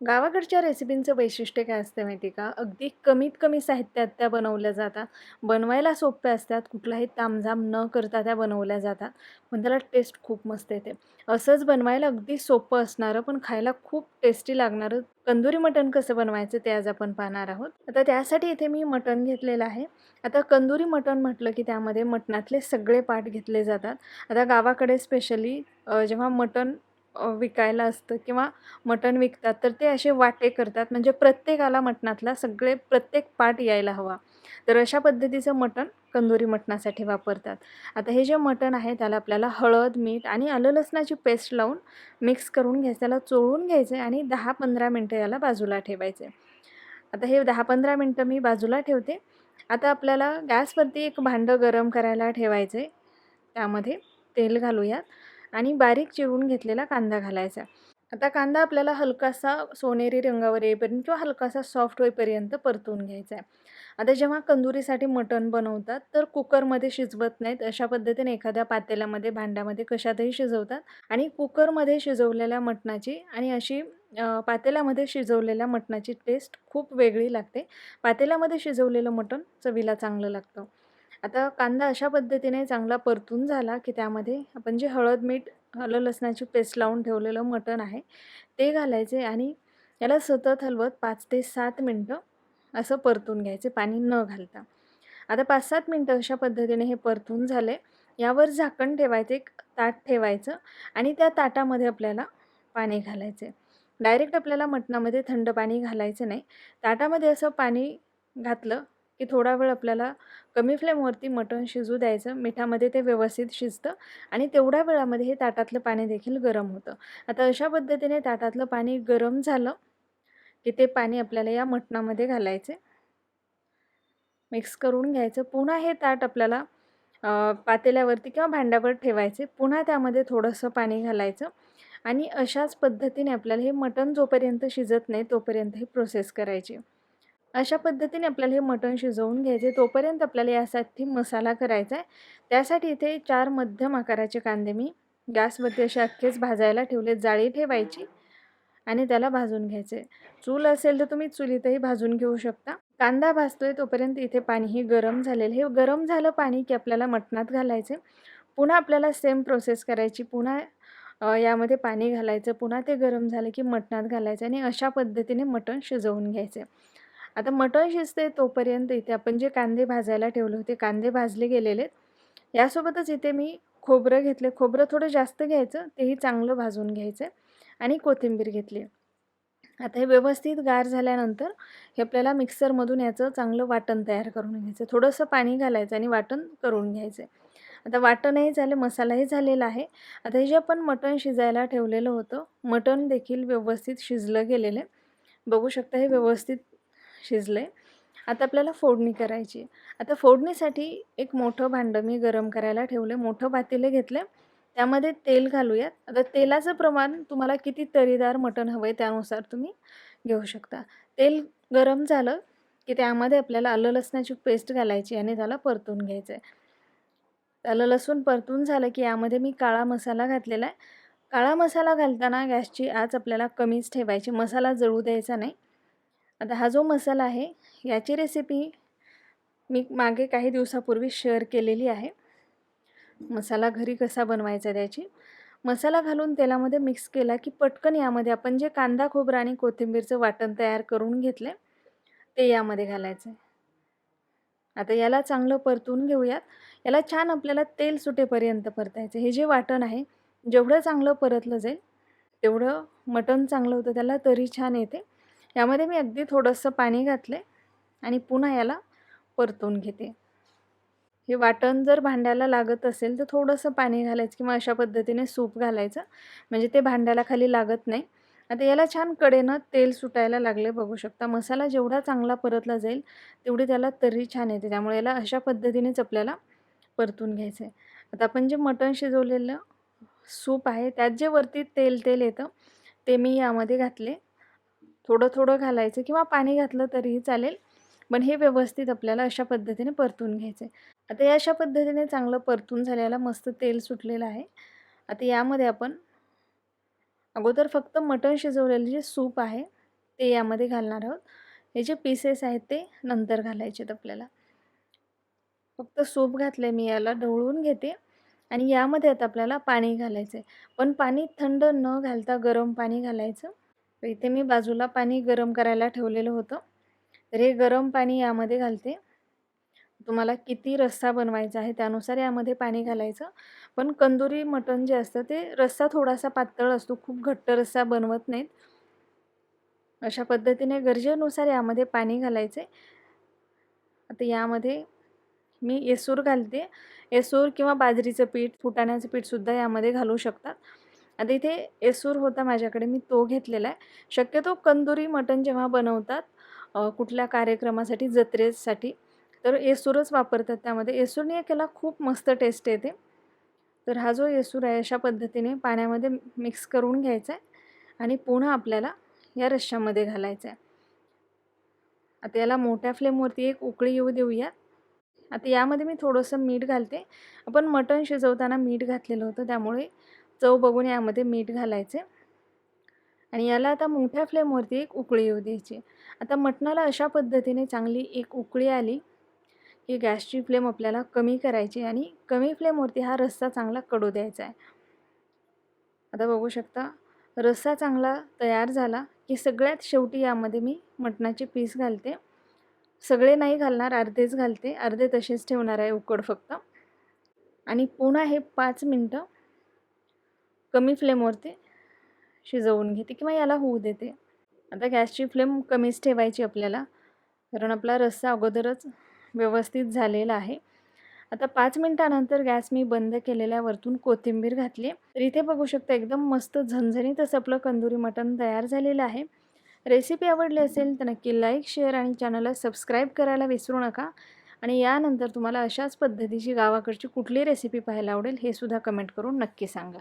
गावाकडच्या रेसिपींचं वैशिष्ट्य काय असतं माहिती का? अगदी कमीत कमी साहित्यात त्या बनवल्या जातात. बनवायला सोप्या असतात. कुठलाही तामझाम न करता त्या बनवल्या जातात. पण त्याला टेस्ट खूप मस्त येते. असंच बनवायला अगदी सोपं असणारं, पण खायला खूप टेस्टी लागणारं कंदुरी मटण कसं बनवायचं ते आज आपण पाहणार आहोत. आता त्यासाठी इथे मी मटण घेतलेलं आहे. आता कंदुरी मटण म्हटलं की त्यामध्ये मटणातले सगळे पार्ट घेतले जातात. आता गावाकडे स्पेशली जेव्हा मटण विकायला असतं किंवा मटण विकतात तर ते असे वाटे करतात. म्हणजे प्रत्येकाला मटणातला सगळे प्रत्येक पार्ट यायला हवा. तर अशा पद्धतीचं मटण कंदोरी मटणासाठी वापरतात. आता हे जे मटण आहे त्याला आपल्याला हळद मीठ आणि आलं लसणाची पेस्ट लावून मिक्स करून घ्यायचं. त्याला चोळून घ्यायचं आहे आणि दहा पंधरा मिनटं याला बाजूला ठेवायचे. आता हे दहा पंधरा मिनटं मी बाजूला ठेवते. आता आपल्याला गॅसवरती एक भांडं गरम करायला ठेवायचं. आहे त्यामध्ये तेल घालूयात. आणि बारीक चिरून घेतलेला कांदा घालायचा. आता कांदा आपल्याला हलकासा सोनेरी रंगावर येईपर्यंत किंवा हलकासा सॉफ्ट होईपर्यंत परतून घ्यायचा आहे. आता जेव्हा कंदुरीसाठी मटण बनवतात तर कुकरमध्ये शिजवत नाहीत. अशा पद्धतीने एखाद्या पातेल्यामध्ये भांड्यामध्ये कशातही शिजवतात आणि कुकरमध्ये शिजवलेल्या मटणाची आणि अशी पातेल्यामध्ये शिजवलेल्या मटणाची टेस्ट खूप वेगळी लागते. पातेल्यामध्ये शिजवलेलं मटण चवीला चांगलं लागतं. आता कांदा अशा पद्धतीने चांगला परतून झाला की त्यामध्ये आपण जे हळद मीठ आलं लसणाची पेस्ट लावून ठेवलेलं मटण आहे ते घालायचे आणि याला सतत हलवत पाच ते सात मिनटं असं परतून घ्यायचे पाणी न घालता. आता पाच सात मिनटं अशा पद्धतीने हे परतून झाले. यावर झाकण ठेवायचं एक ताट ठेवायचं आणि त्या ताटामध्ये आपल्याला पाणी घालायचे. डायरेक्ट आपल्याला मटणामध्ये थंड पाणी घालायचं नाही. ताटामध्ये असं पाणी घातलं की थोडा वेळ आपल्याला कमी फ्लेमवरती मटण शिजू द्यायचं मिठामध्ये ते व्यवस्थित शिजतं आणि तेवढ्या वेळामध्ये हे ताटातलं पाणी देखील गरम होतं. आता अशा पद्धतीने ताटातलं पाणी गरम झालं की ते पाणी आपल्याला या मटणामध्ये घालायचे. मिक्स करून घ्यायचं. पुन्हा हे ताट आपल्याला पातेल्यावरती किंवा भांड्यावर ठेवायचे. पुन्हा त्यामध्ये थोडंसं पाणी घालायचं आणि अशाच पद्धतीने आपल्याला हे मटण जोपर्यंत शिजत नाही तोपर्यंत ही प्रोसेस करायची. अशा पद्धतीने आपल्याला हे मटण शिजवून घ्यायचे. तोपर्यंत आपल्याला यासाठी मसाला करायचा आहे. त्यासाठी इथे चार मध्यम आकाराचे कांदे मी गॅसवरती असे अख्खेच भाजायला ठेवले. जाळी ठेवायची आणि त्याला भाजून घ्यायचे. चूल असेल तर तुम्ही चुलीतही भाजून घेऊ शकता. कांदा भाजतोय तोपर्यंत इथे पाणीही गरम झालेलं हे गरम झालं पाणी की आपल्याला मटणात घालायचे पुन्हा आपल्याला सेम प्रोसेस करायची. पुन्हा यामध्ये पाणी घालायचं. पुन्हा ते गरम झालं की मटणात घालायचं आणि अशा पद्धतीने मटण शिजवून घ्यायचे आता मटण शिजते तोपर्यंत इथे आपण जे कांदे भाजायला ठेवले होते कांदे भाजले गेलेले यासोबतच इथे मी खोबरं घेतले खोबरं थोडं जास्त घ्यायचं तेही चांगलं भाजून घ्यायचं आणि कोथिंबीर घेतली आता हे व्यवस्थित गार झाल्यानंतर हे आपल्याला मिक्सरमधून याचं चांगलं वाटण तयार करून घ्यायचं थोडंसं पाणी घालायचं आणि वाटण करून घ्यायचं आता वाटणही झालं मसालाही झालेला आहे. आता हे जे आपण मटण शिजायला ठेवलेलं होतं मटण देखील व्यवस्थित शिजलं गेलेलं आहे. बघू शकता हे व्यवस्थित शिजले. आता आपल्याला फोडणी करायची. आता फोडणीसाठी एक मोठं भांडं मी गरम करायला ठेवले. मोठं पातेले घेतले. त्यामध्ये तेल घालूयात. आता तेलाचं प्रमाण तुम्हाला किती तरीदार मटण हवं आहे त्यानुसार तुम्ही घेऊ शकता. तेल गरम झालं की त्यामध्ये आपल्याला आलं लसणाची पेस्ट घालायची आणि त्याला परतून घ्यायचं आहे आलं लसूण परतून झालं की यामध्ये मी काळा मसाला घातलेला आहे. काळा मसाला घालताना गॅसची आज आपल्याला कमीच ठेवायची. मसाला जळू द्यायचा नाही. आता हा जो मसाला आहे याची रेसिपी मी मागे काही दिवसापूर्वी शेअर केलेली आहे. मसाला घरी कसा बनवायचा त्याची. मसाला घालून तेलामध्ये मिक्स केला की पटकन यामध्ये आपण जे कांदा खोबरं आणि कोथिंबीरचं वाटण तयार करून घेतले ते यामध्ये घालायचं आहे आता याला चांगलं परतून घेऊयात. याला छान आपल्याला तेल सुटेपर्यंत परतायचं हे जे वाटण आहे जेवढं चांगलं परतलं जाईल तेवढं मटण चांगलं होतं त्याला तरी छान येते. यामध्ये मी अगदी थोडंसं पाणी घातले आणि पुन्हा याला परतून घेते. हे वाटण जर भांड्याला लागत असेल तर थोडंसं पाणी घालायचं किंवा अशा पद्धतीने सूप घालायचं. म्हणजे ते भांड्याला खाली लागत नाही. आता याला छान कडेनं तेल सुटायला लागले बघू शकता. मसाला जेवढा चांगला परतला जाईल तेवढी त्याला तरी छान येते. त्यामुळे याला अशा पद्धतीनेच आपल्याला परतून घ्यायचं आहे आता आपण जे मटण शिजवलेलं सूप आहे त्यात जे वरती तेल तेल येतं ते मी यामध्ये घातले. थोडं थोडं घालायचं किंवा पाणी घातलं तरीही चालेल. पण हे व्यवस्थित आपल्याला अशा पद्धतीने परतून घ्यायचं आहे आता या अशा पद्धतीने चांगलं परतून झालेला मस्त तेल सुटलेलं आहे. आता यामध्ये आपण अगोदर फक्त मटण शिजवलेलं जे सूप आहे ते यामध्ये घालणार आहोत. हे जे पीसेस आहेत ते नंतर घालायचे आहेत आपल्याला. फक्त सूप घातले मी याला ढवळून घेते. आणि यामध्ये आता आपल्याला पाणी घालायचं आहे पण पाणी थंड न घालता गरम पाणी घालायचं. इथे मी बाजूला पाणी गरम करायला ठेवलेलं होतं. तर हे गरम पाणी यामध्ये घालते. तुम्हाला किती रस्सा बनवायचा आहे त्यानुसार यामध्ये पाणी घालायचं. पण कंदुरी मटण जे असतं ते रस्सा थोडासा पातळ असतो. खूप घट्ट रस्सा बनवत नाहीत. अशा पद्धतीने गरजेनुसार यामध्ये पाणी घालायचे. आता यामध्ये मी येसूर घालते. येसूर किंवा बाजरीचं पीठ फुटाण्याचं पीठसुद्धा यामध्ये घालू शकतात. आता इथे येसूर होता माझ्याकडे मी तो घेतलेला आहे. शक्यतो कंदुरी मटण जेव्हा बनवतात कुठल्या कार्यक्रमासाठी जत्रेसाठी तर येसूरच वापरतात त्यामध्ये. येसूरने केला खूप मस्त टेस्ट येते तर हा जो येसूर आहे अशा पद्धतीने पाण्यामध्ये मिक्स करून घ्यायचा आहे आणि पुन्हा आपल्याला या रश्श्यामध्ये घालायचा आहे. आता याला मोठ्या फ्लेमवरती एक उकळी येऊ देऊया. आता यामध्ये मी थोडंसं मीठ घालते. आपण मटण शिजवताना मीठ घातलेलं होतं त्यामुळे चव बघून यामध्ये मीठ घालायचे. आणि याला आता मोठ्या फ्लेमवरती एक उकळी येऊ द्यायची. आता मटणाला अशा पद्धतीने चांगली एक उकळी आली की गॅसची फ्लेम आपल्याला कमी करायची आणि कमी फ्लेमवरती हा रस्सा चांगला कडू द्यायचा आहे. आता बघू शकता रस्सा चांगला तयार झाला की सगळ्यात शेवटी यामध्ये मी मटणाचे पीस घालते. सगळे नाही घालणार अर्धेच घालते. अर्धे तसेच ठेवणार आहे उकड फक्त. आणि पुन्हा हे पाच मिनटं कमी फ्लेमवरती शिजवून घेते किंवा याला होऊ देते. आता गॅसची फ्लेम कमीच ठेवायची आपल्याला कारण आपला रस्सा अगोदरच व्यवस्थित झालेला आहे. आता पाच मिनटानंतर गॅस मी बंद केलेल्या वरतून कोथिंबीर घातली. तर इथे बघू शकता एकदम मस्त झणझणीतच आपलं कंदुरी मटण तयार झालेलं आहे. रेसिपी आवडली असेल तर नक्की लाईक शेअर आणि चॅनलला सबस्क्राईब करायला विसरू नका. आणि यानंतर तुम्हाला अशाच पद्धतीची गावाकडची कुठली रेसिपी पाहायला आवडेल हे सुद्धा कमेंट करून नक्की सांगा.